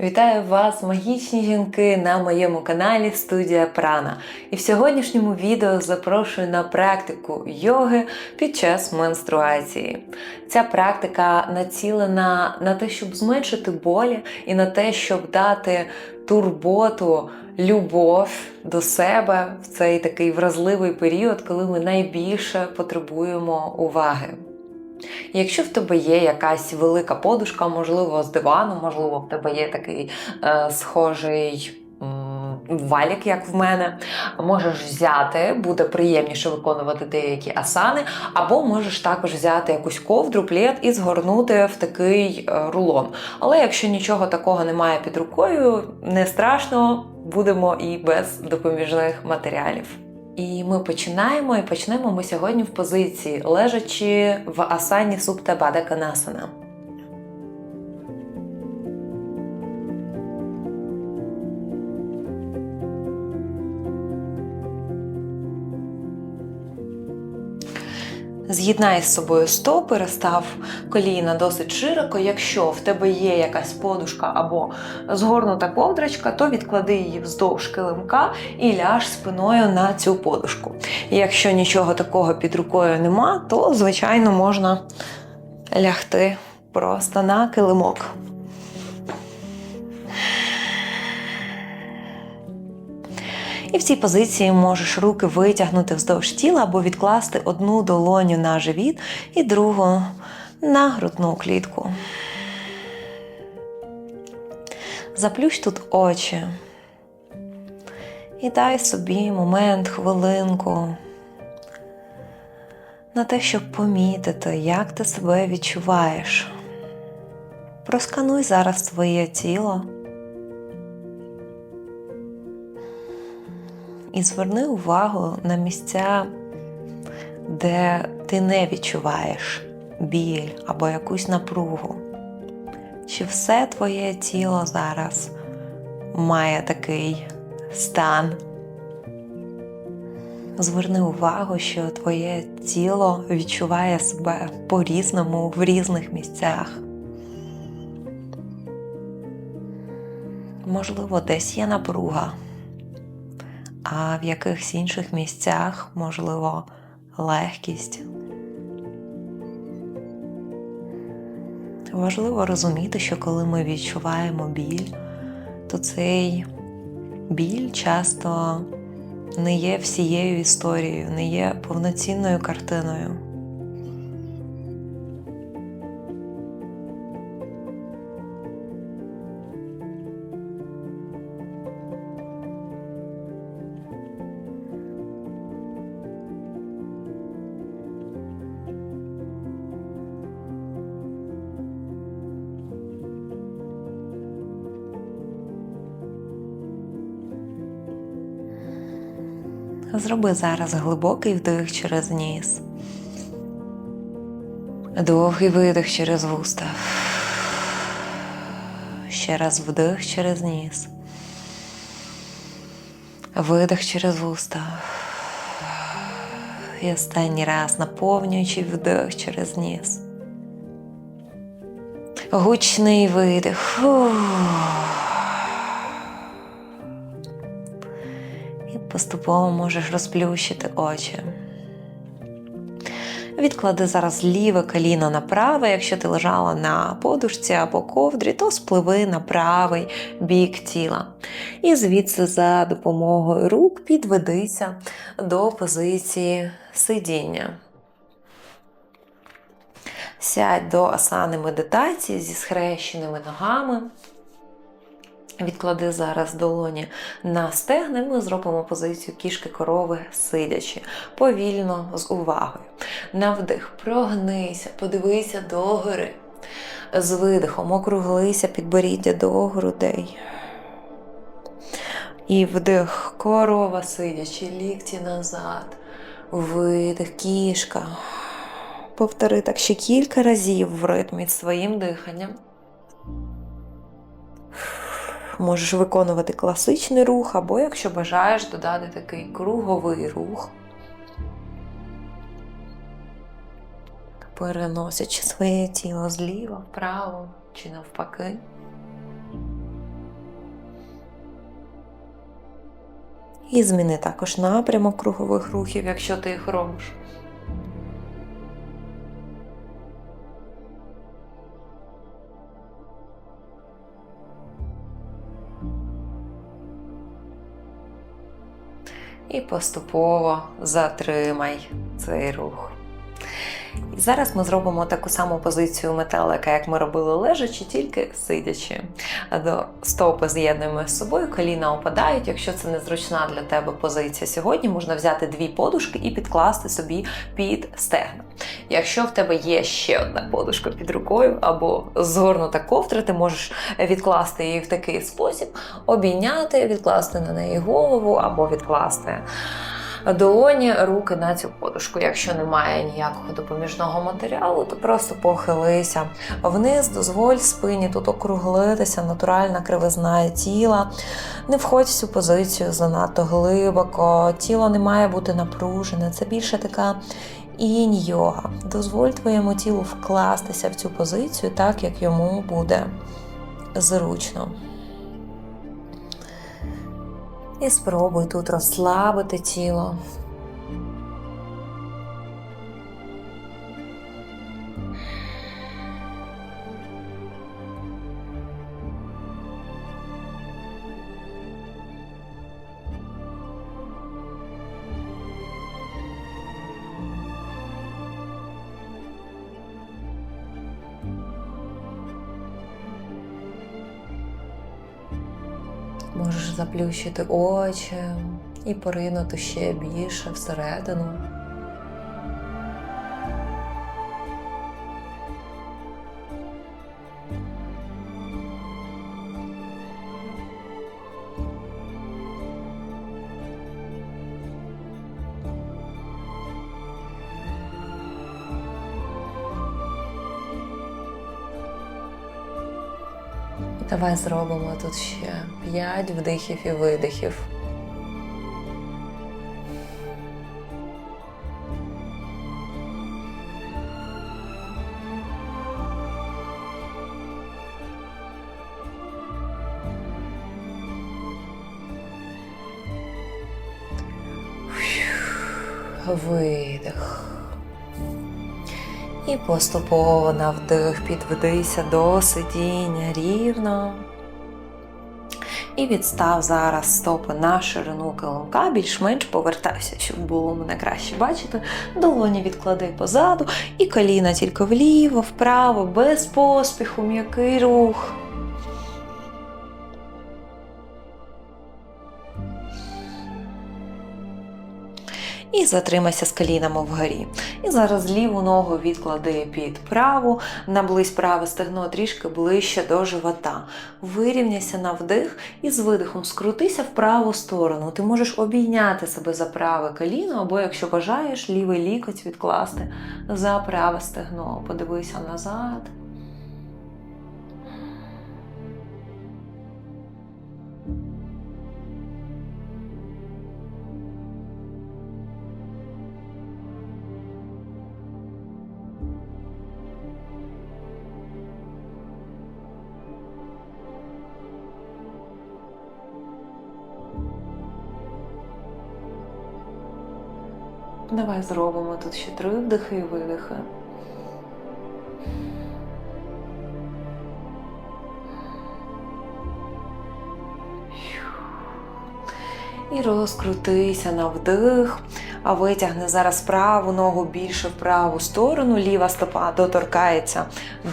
Вітаю вас, магічні жінки, на моєму каналі Студія Прана. І в сьогоднішньому відео запрошую на практику йоги під час менструації. Ця практика націлена на те, щоб зменшити болі і на те, щоб дати турботу, любов до себе в цей такий вразливий період, коли ми найбільше потребуємо уваги. Якщо в тебе є якась велика подушка, можливо, з дивану, можливо, в тебе є такий е, схожий валік, як в мене, можеш взяти, буде приємніше виконувати деякі асани, або можеш також взяти якусь ковдру, плед і згорнути в такий е, рулон. Але якщо нічого такого немає під рукою, не страшно, будемо і без допоміжних матеріалів. І ми починаємо, і почнемо ми сьогодні в позиції, лежачи в асані супта бада канасана. З'єднай з собою стопи, розстав коліна досить широко. Якщо в тебе є якась подушка або згорнута ковдрочка, то відклади її вздовж килимка і ляж спиною на цю подушку. Якщо нічого такого під рукою нема, то звичайно можна лягти просто на килимок. І в цій позиції можеш руки витягнути вздовж тіла або відкласти одну долоню на живіт і другу на грудну клітку. Заплющ тут очі і дай собі момент, хвилинку на те, щоб помітити, як ти себе відчуваєш. Проскануй зараз своє тіло. І зверни увагу на місця, де ти не відчуваєш біль або якусь напругу. Чи все твоє тіло зараз має такий стан? Зверни увагу, що твоє тіло відчуває себе по-різному в різних місцях. Можливо, десь є напруга а в якихось інших місцях, можливо, легкість. Важливо розуміти, що коли ми відчуваємо біль, то цей біль часто не є всією історією, не є повноцінною картиною. Зроби зараз глибокий вдих через ніс. Довгий видих через вуста. Ще раз вдих через ніс. Видих через вуста. І останній раз наповнюючи вдих через ніс. Гучний видих. Фух. Поступово можеш розплющити очі. Відклади зараз ліве коліно на праве. Якщо ти лежала на подушці або ковдрі, то спливи на правий бік тіла. І звідси за допомогою рук підведися до позиції сидіння. Сядь до асани медитації зі схрещеними ногами. Відклади зараз долоні на стегни, ми зробимо позицію кішки корови сидячи, повільно з увагою. На вдих, прогнися, подивися до гори. З видихом округлися підборіддя до грудей. І вдих, корова сидячи, лікті назад. Видих, кішка. Повтори так ще кілька разів в ритмі своїм диханням. Можеш виконувати класичний рух, або, якщо бажаєш, додати такий круговий рух, переносячи своє тіло зліва, вправо чи навпаки. І зміни також напрямок кругових рухів, якщо ти їх робиш. І поступово затримай цей рух. І зараз ми зробимо таку саму позицію метелика, як ми робили лежачи, тільки сидячи. До стопи з'єднуємо з собою, коліна опадають. Якщо це незручна для тебе позиція сьогодні, можна взяти дві подушки і підкласти собі під стегна. Якщо в тебе є ще одна подушка під рукою або згорнута ковдра, ти можеш відкласти її в такий спосіб, обійняти, відкласти на неї голову або відкласти долоні руки на цю подушку. Якщо немає ніякого допоміжного матеріалу, то просто похилися вниз, дозволь спині тут округлитися, натуральна кривизна тіла. Не входь в цю позицію занадто глибоко, тіло не має бути напружене. Це більше така інь-йога. Дозволь твоєму тілу вкластися в цю позицію так, як йому буде зручно. І спробуй тут розслабити тіло. Заплющити очі і поринути ще більше всередину. Давай зробимо тут ще 5 вдихів і видихів. Видих. Поступово на вдих підведися до сидіння рівно. І відстав зараз стопи на ширину килимка, більш-менш повертайся, щоб було мене краще бачити. Долоні відклади позаду, і коліна тільки вліво, вправо, без поспіху, м'який рух. І затримайся з колінами вгорі. І зараз ліву ногу відклади під праву, наблизь праве стегно трішки ближче до живота. Вирівняйся на вдих і з видихом скрутися в праву сторону. Ти можеш обійняти себе за праве коліно, або, якщо бажаєш, лівий лікоть відкласти за праве стегно. Подивися назад. Давай зробимо тут ще три вдихи і видихи. І розкрутися на вдих, а витягни зараз праву ногу більше в праву сторону, ліва стопа доторкається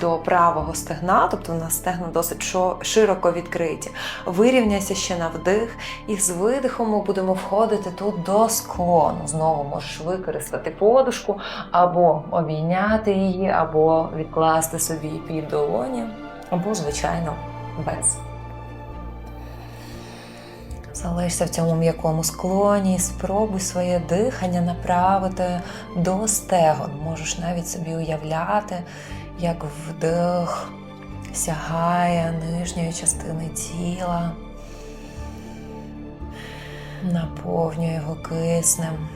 до правого стегна, тобто у нас стегна досить широко відкриті. Вирівняйся ще на вдих, і з видихом ми будемо входити тут до склону. Знову можеш використати подушку, або обійняти її, або відкласти собі під долоні, або, звичайно, без. Залишся в цьому м'якому склоні, і спробуй своє дихання направити до стегон. Можеш навіть собі уявляти, як вдих сягає нижньої частини тіла, наповнює його киснем,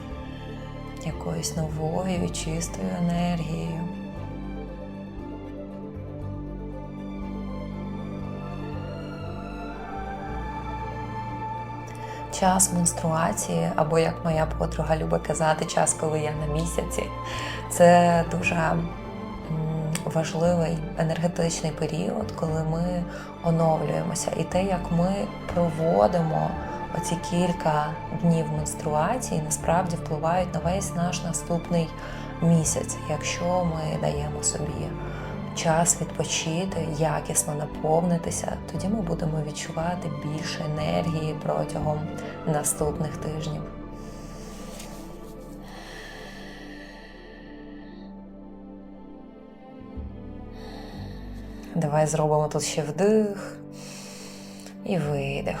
якоюсь новою і чистою енергією. Час менструації, або як моя подруга любить казати, час, коли я на місяці, це дуже важливий енергетичний період, коли ми оновлюємося. І те, як ми проводимо оці кілька днів менструації, насправді впливають на весь наш наступний місяць, якщо ми даємо собі час відпочити, якісно наповнитися, тоді ми будемо відчувати більше енергії протягом наступних тижнів. Давай зробимо тут ще вдих і видих.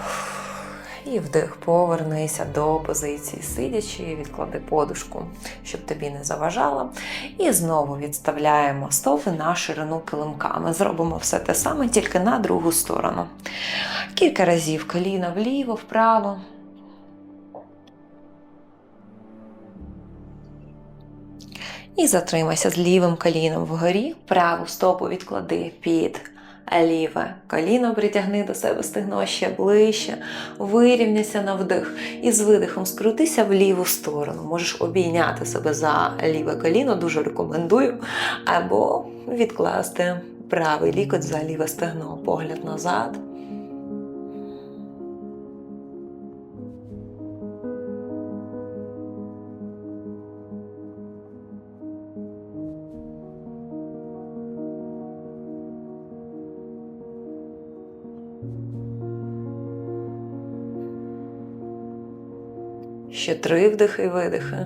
І вдих, повернися до позиції сидячи, відклади подушку, щоб тобі не заважало. І знову відставляємо стопи на ширину килимка. Ми зробимо все те саме, тільки на другу сторону. Кілька разів коліна вліво, вправо. І затримайся з лівим коліном вгорі, праву стопу відклади під ліве коліно притягни до себе стегно ще ближче, вирівняйся на вдих. І з видихом скрутися в ліву сторону. Можеш обійняти себе за ліве коліно, дуже рекомендую. Або відкласти правий лікоть за ліве стегно, погляд назад. Ще три вдихи і видихи.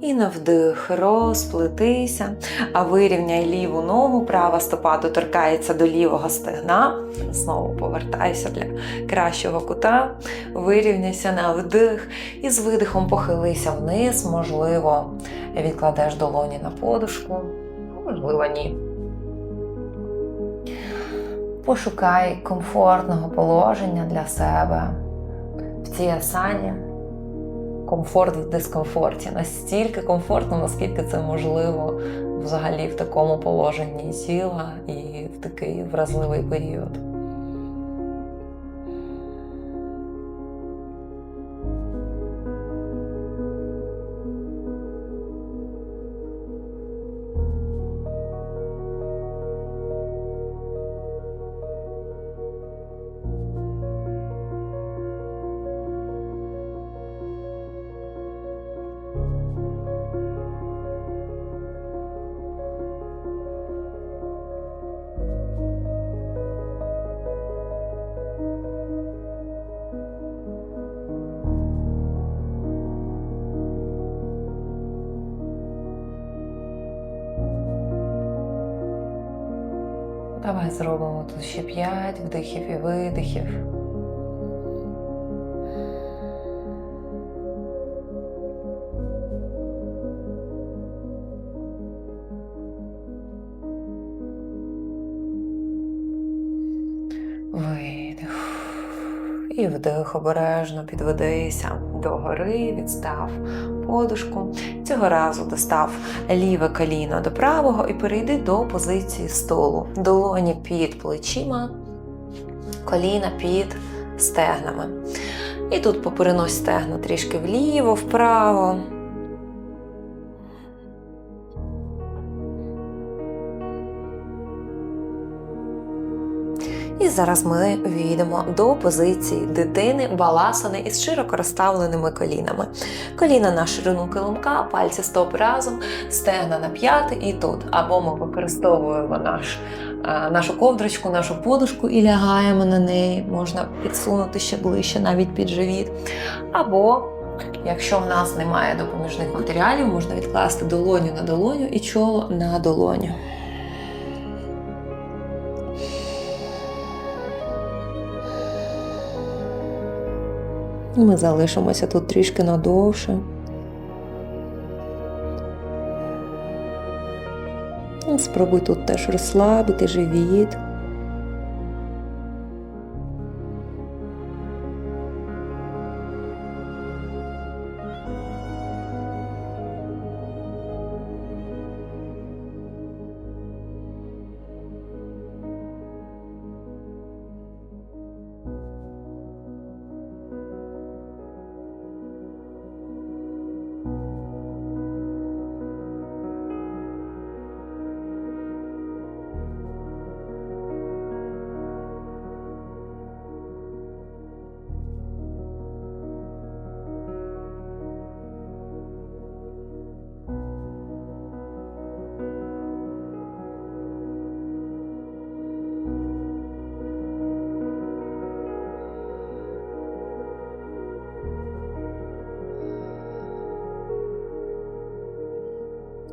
І на вдих розплетися, а вирівняй ліву ногу, права стопа доторкається до лівого стегна. Знову повертайся для кращого кута. Вирівняйся на вдих і з видихом похилися вниз, можливо, відкладеш долоні на подушку, можливо, ні. Пошукай комфортного положення для себе в цій асані комфорт в дискомфорті. Настільки комфортно, наскільки це можливо взагалі в такому положенні тіла і в такий вразливий період. Зробимо тут ще 5 вдихів і видихів. Видих. І вдих обережно підведися догори, відстав подушку. Цього разу достав ліве коліно до правого і перейди до позиції столу. Долоні під плечима, коліна під стегнами. І тут поперенось стегна трішки вліво, вправо. Зараз ми війдемо до позиції дитини баласани із широко розставленими колінами. Коліна на ширину килимка, пальці стоп разом, стегна на п'яти і тут. Або ми використовуємо наш, нашу ковдрочку, нашу подушку і лягаємо на неї. Можна підсунути ще ближче, навіть під живіт. Або Якщо в нас немає допоміжних матеріалів, можна відкласти долоню на долоню і чоло на долоню. Ми залишимося тут трішки надовше. Спробуй тут теж розслабити живіт.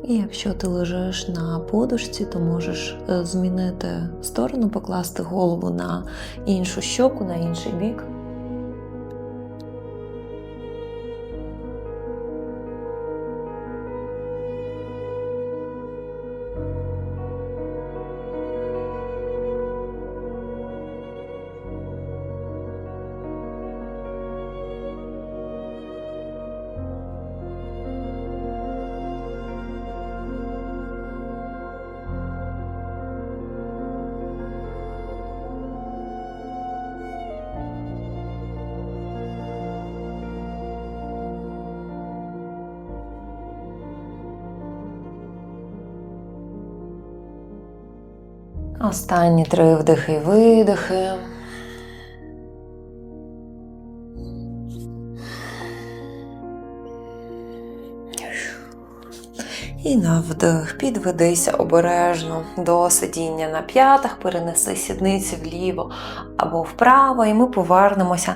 І якщо ти лежиш на подушці, то можеш е, змінити сторону, покласти голову на іншу щоку, на інший бік. Останні три вдихи і видихи. І на вдих підведися обережно до сидіння на п'ятах, перенеси сідниці вліво або вправо, і ми повернемося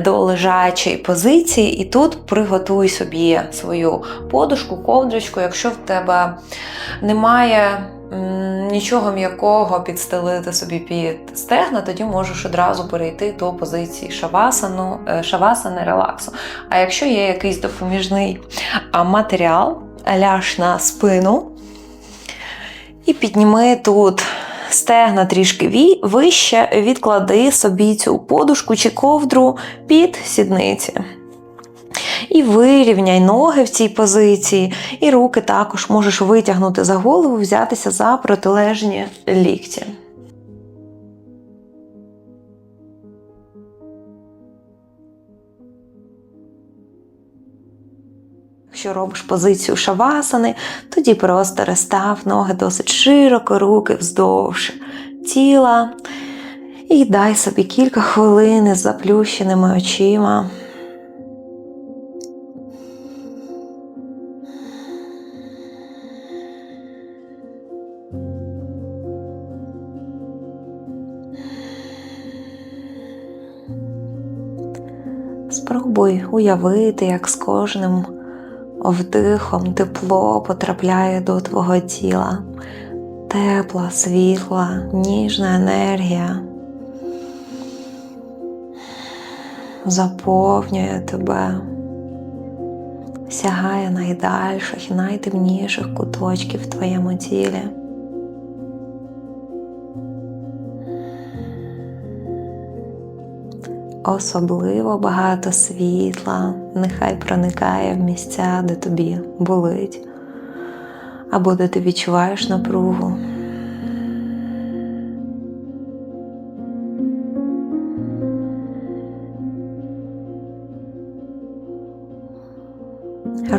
до лежачої позиції. І тут приготуй собі свою подушку, ковдрочку, якщо в тебе немає нічого м'якого підстелити собі під стегна, тоді можеш одразу перейти до позиції шавасану, е, шавасани релаксу. А якщо є якийсь допоміжний матеріал, ляж на спину і підніми тут стегна трішки вище, відклади собі цю подушку чи ковдру під сідниці. І вирівняй ноги в цій позиції, і руки також можеш витягнути за голову, взятися за протилежні лікті. Якщо робиш позицію шавасани, тоді просто розстав ноги досить широко, руки вздовж тіла. І дай собі кілька хвилин із заплющеними очима. Спробуй уявити, як з кожним вдихом тепло потрапляє до твого тіла. Тепла, світла, ніжна енергія заповнює тебе, сягає найдальших і найтемніших куточків в твоєму тілі. Особливо багато світла нехай проникає в місця, де тобі болить, або де ти відчуваєш напругу.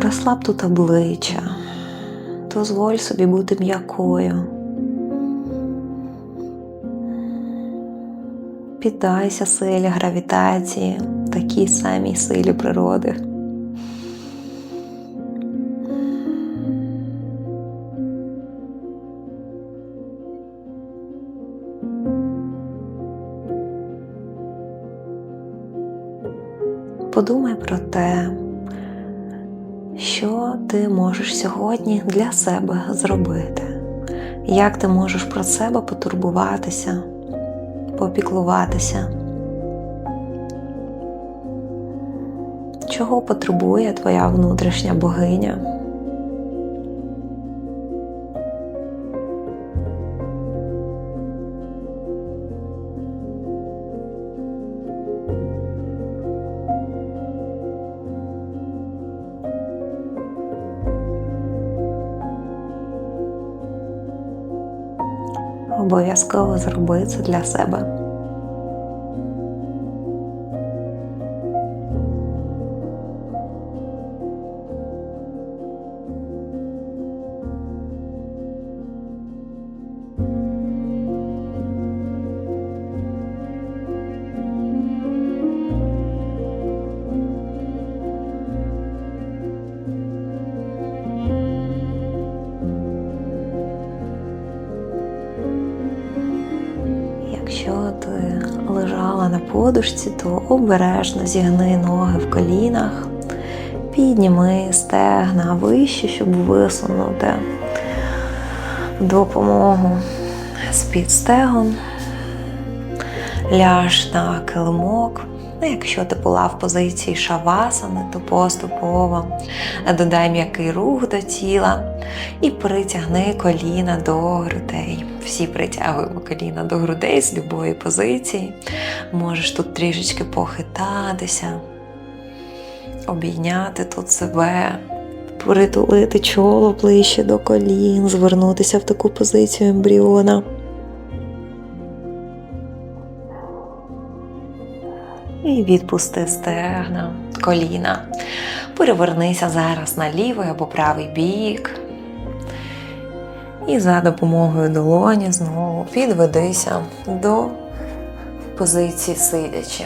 Розслаб тут обличчя, дозволь собі бути м'якою. Піддайся силі гравітації, такій самій силі природи. Подумай про те, що ти можеш сьогодні для себе зробити, як ти можеш про себе потурбуватися попіклуватися. Чого потребує твоя внутрішня богиня? Обов'язково зроби це для себе. Обережно зігни ноги в колінах Підніми стегна вище, щоб висунути допомогу з-під стегон. Ляж на килимок. Ну, якщо ти була в позиції шавасани, то поступово додай м'який рух до тіла і притягни коліна до грудей. Всі притягуємо коліна до грудей з любої позиції. Можеш тут трішечки похитатися, обійняти тут себе, притулити чоло ближче до колін, звернутися в таку позицію ембріона. І відпусти стегна, коліна. Перевернися зараз на лівий або правий бік. І за допомогою долоні знову підведися до позиції сидячи.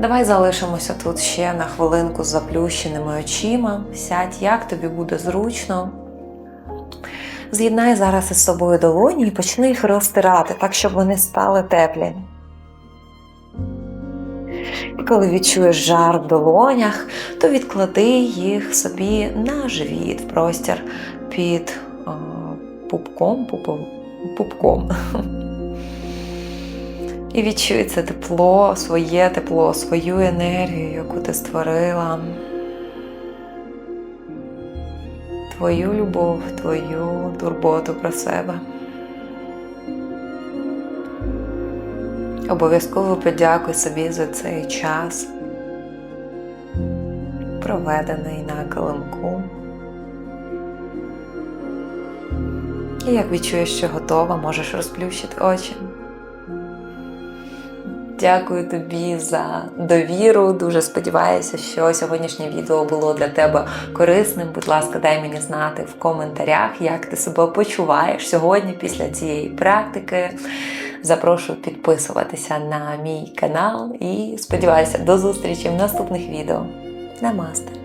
Давай залишимося тут ще на хвилинку з заплющеними очима. Сядь, як тобі буде зручно. З'єднай зараз із собою долоні і почни їх розтирати, так, щоб вони стали теплі. І коли відчуєш жар в долонях, то відклади їх собі на живіт, в простір під пупком, пупом, пупком. І відчуй це тепло, своє тепло, свою енергію, яку ти створила. Твою любов, твою турботу про себе. Обов'язково подякуй собі за цей час, проведений на килимку. І як відчуєш, що готова, можеш розплющити очі. Дякую тобі за довіру. Дуже сподіваюся, що сьогоднішнє відео було для тебе корисним. Будь ласка, дай мені знати в коментарях, як ти себе почуваєш сьогодні після цієї практики. Запрошую підписуватися на мій канал і сподіваюся до зустрічі в наступних відео. Намасте!